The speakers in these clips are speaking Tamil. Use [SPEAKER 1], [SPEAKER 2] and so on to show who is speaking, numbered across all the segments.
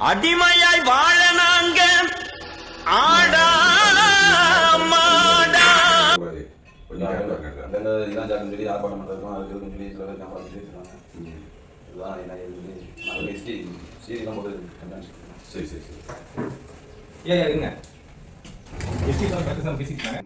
[SPEAKER 1] அடிமையாய் வாழ நாங்க ஆடா மாடா
[SPEAKER 2] இதான் சொல்லி ஆர்ப்பாட்டம் பண்ணுறதுக்கும் அதுக்கு இதுக்கும் சொல்லி சில பேர் கேமரா. இதுதான் என்ன சொல்லி நாங்கள் ஹிஸ்ட்ரி சீரியலாம் போட்டு கண்டாச்சு
[SPEAKER 3] சரி சரி. சரி
[SPEAKER 4] ஏன் இருங்க ஹிஸ்ட்ரி தான் கரெக்டாக சார். பேசிட்டாங்க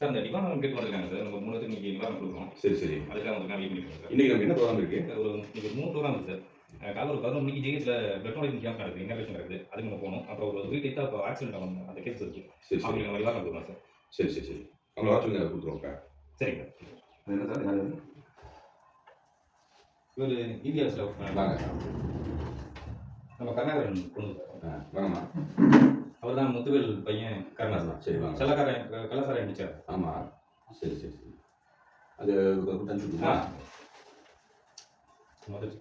[SPEAKER 4] சார் இந்த நிவாரணம் கேட்டு வந்திருக்காங்க சார் நம்ம மூணு இன்னைக்கு நிவாரணம் கொடுக்குறோம்
[SPEAKER 3] சரி சரி
[SPEAKER 4] அதுக்காக வந்து வெயிட் பண்ணி சார்
[SPEAKER 3] இன்னைக்கு நம்ம என்ன ப்ரோக்ராம் இருக்கு?
[SPEAKER 4] ஒரு இன்னைக்கு மூணு ப்ரோக்ராம் இருக்குது சார். காலைல ஒரு பதினொரு மணிக்கு ஜிஹெச்ல பிளட் டொனேஷன் கேம்ப் நடக்குது. இன்டர்வேஷன் நடக்குது? அதுக்கு நம்ம போகணும். அப்புறம் ஒரு வீக் டேட்டா இப்போ ஆக்சிடென்ட் ஆகும். அந்த கேஸ் இருக்கு.
[SPEAKER 3] சரி சரி.
[SPEAKER 4] அவங்களுக்கு நம்ம நிவாரணம் கொடுக்கலாம் சார்
[SPEAKER 3] சரி சரி. சரி அவங்கள வர சொல்லுங்க கொடுத்துருவோம்
[SPEAKER 4] சரிங்க
[SPEAKER 2] அது என்ன சார் என்ன
[SPEAKER 4] இவர் இந்தியாவில் நம்ம கருணாகரன்
[SPEAKER 3] ஆ, வாங்கம்மா.
[SPEAKER 4] அவர் தான் முத்துவேல் பையன் கருணாகரன்
[SPEAKER 3] சரி வாங்க.
[SPEAKER 4] செல்லக்காரன் கள்ளசாரம் டீச்சர்
[SPEAKER 3] ஆமாம் சரி சரி சரி. அது விட்டுமா
[SPEAKER 4] முதல்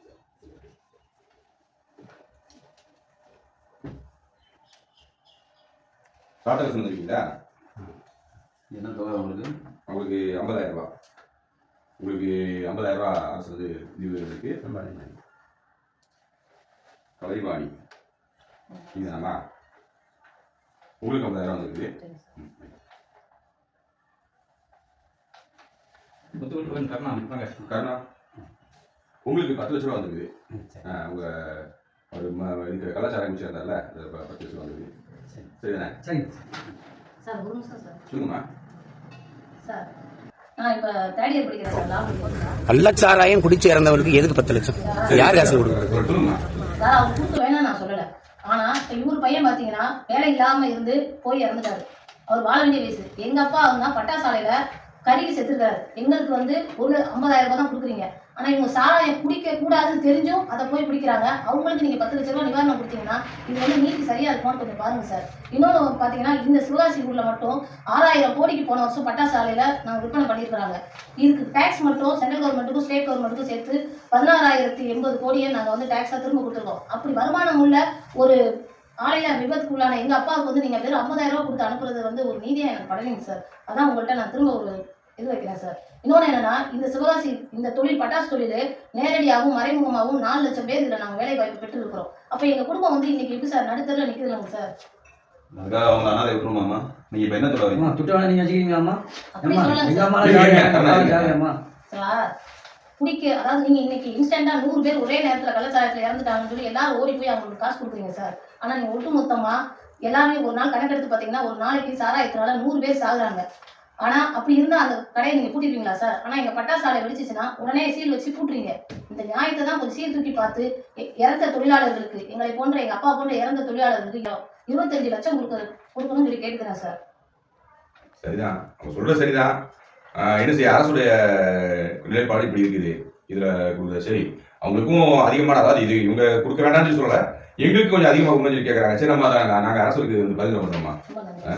[SPEAKER 3] டாட்டா வந்துருக்கீங்களா
[SPEAKER 2] என்ன தொகை உங்களுக்கு?
[SPEAKER 3] உங்களுக்கு ஐம்பதாயிரம் ரூபா. உங்களுக்கு ஐம்பதாயிரம் ரூபா அரசு வந்து நிதி இருக்கு. கலைவாணி. இதுதானா? உங்களுக்கு ஐம்பதாயிரம் வந்துருக்கு.
[SPEAKER 4] பையன் கருணா
[SPEAKER 3] கருணா உங்களுக்கு பத்து லட்ச ரூபா வந்துருக்குது ஆ, உங்க ஒரு இதுக்கு கலாச்சார அமைச்சர் ப- பத்து லட்ச ரூபா வந்துருக்குது சரிதானே?
[SPEAKER 5] சார் ஒரு நிமிஷம் சார்.
[SPEAKER 3] சொல்லுங்கம்மா.
[SPEAKER 5] சார் நான் இப்போ தேர்ட் இயர் படிக்கிறேன் சார் லாபம் போதும்
[SPEAKER 6] கள்ளச்சாராயம் குடிச்சு இறந்தவருக்கு எதுக்கு பத்து லட்சம்? யார் காசு கொடுக்குறது?
[SPEAKER 5] சார் அவர் கொடுக்க வேணாம் நான் சொல்லலை. ஆனால் இப்போ இவர் பையன் பார்த்தீங்கன்னா வேலை இல்லாமல் இருந்து போய் இறந்துட்டாரு. அவர் வாழ வேண்டிய வயசு. எங்கள் அப்பா அவங்க பட்டாசாலையில் கருகி செத்துருக்காரு எங்களுக்கு வந்து ஒரு ஐம்பதாயிரம் ரூபாய் தான் கொடுக்குறீங்க. ஆனால் இவங்க சாராயம் குடிக்க கூடாதுன்னு தெரிஞ்சும் அதை போய் பிடிக்கிறாங்க அவங்களுக்கு நீங்கள் பத்து லட்ச ரூபா நிவாரணம் கொடுத்தீங்கன்னா இது வந்து நீதி சரியாக இருக்கும்னு கொஞ்சம் பாருங்கள் சார். இன்னொன்று பார்த்தீங்கன்னா இந்த சிவகாசி ஊரில் மட்டும் ஆறாயிரம் கோடிக்கு போன வருஷம் பட்டாசாலையில் நாங்கள் விற்பனை பண்ணியிருக்கிறாங்க. இதுக்கு டேக்ஸ் மட்டும் சென்ட்ரல் கவர்மெண்ட்டுக்கும் ஸ்டேட் கவர்மெண்ட்டுக்கும் சேர்த்து பதினாறாயிரத்தி எண்பது கோடியை நாங்கள் வந்து டேக்ஸாக திரும்ப கொடுத்துருக்கோம். அப்படி வருமானம் உள்ள ஒரு ஆலையில விபத்துக்குள்ளான எங்கள் அப்பாவுக்கு வந்து நீங்கள் வெறும் ஐம்பதாயிரம் ரூபா கொடுத்து அனுப்புறது வந்து ஒரு நீதியாக எனக்கு படலைங்க சார். அதான் உங்கள்கிட்ட நான் திரும்ப ஒரு இது வைக்கிறேன் சார் இன்னொன்று என்னன்னா இந்த சிவகாசி இந்த தொழில் பட்டாசு தொழில் நேரடியாகவும் மறைமுகமாகவும் நாலு லட்சம் பேர் இதில் நாங்கள் வேலை வாய்ப்பு பெற்றிருக்கிறோம். அப்போ எங்கள் குடும்பம் வந்து இன்னைக்கு எப்படி சார் நடுத்தரில் நிற்குதுங்க சார்
[SPEAKER 2] அதுக்காக அவங்க அனாதை விட்டுருமாம்மா இப்போ என்ன சொல்ல வரீங்க?
[SPEAKER 7] துட்டவனை நீங்க வச்சுக்கிறீங்களாம்மா
[SPEAKER 5] அதாவது நீங்க இன்னைக்கு இன்ஸ்டன்டா நூறு பேர் ஒரே நேரத்துல கள்ளச்சாரத்துல இறந்துட்டாங்கன்னு சொல்லி எல்லாரும் ஓடி போய் அவங்களுக்கு காசு கொடுக்குறீங்க சார் ஆனா நீங்க ஒட்டுமொத்தமா எல்லாமே ஒரு நாள் கணக்கெடுத்து பாத்தீங்கன்னா ஒரு நாளைக்கு சாராயத்தினால நூறு பேர் சாகுறாங்க. ஆனா அப்படி இருந்தா அந்த கடையை நீங்க பூட்டிடுவீங்களா சார்? ஆனா எங்க பட்டாசாலை வெடிச்சிச்சுன்னா உடனே சீல் வச்சு பூட்டுறீங்க. இந்த நியாயத்தை தான் கொஞ்சம் சீர்தூக்கி பார்த்து இறந்த தொழிலாளர்களுக்கு எங்களை போன்ற எங்க அப்பா போன்ற இறந்த தொழிலாளர்களுக்கு இருபத்தஞ்சு லட்சம் கொடுக்க கொடுக்கணும்னு சொல்லி கேட்கிறேன் சார்.
[SPEAKER 3] சரிதான். அவங்க சொல்றது சரிதான். என்ன செய்ய அரசுடைய நிலைப்பாடு இப்படி இருக்குது. இதுல கொடுக்குறது சரி. அவங்களுக்கும் அதிகமான அதாவது இது இவங்க கொடுக்க வேண்டாம்னு சொல்லி சொல்லல. எங்களுக்கு கொஞ்சம் அதிகமாக சொல்லி கேட்கறாங்க சரி நம்ம அதை நாங்க அரசுக்கு வந்து பதில் ஆ?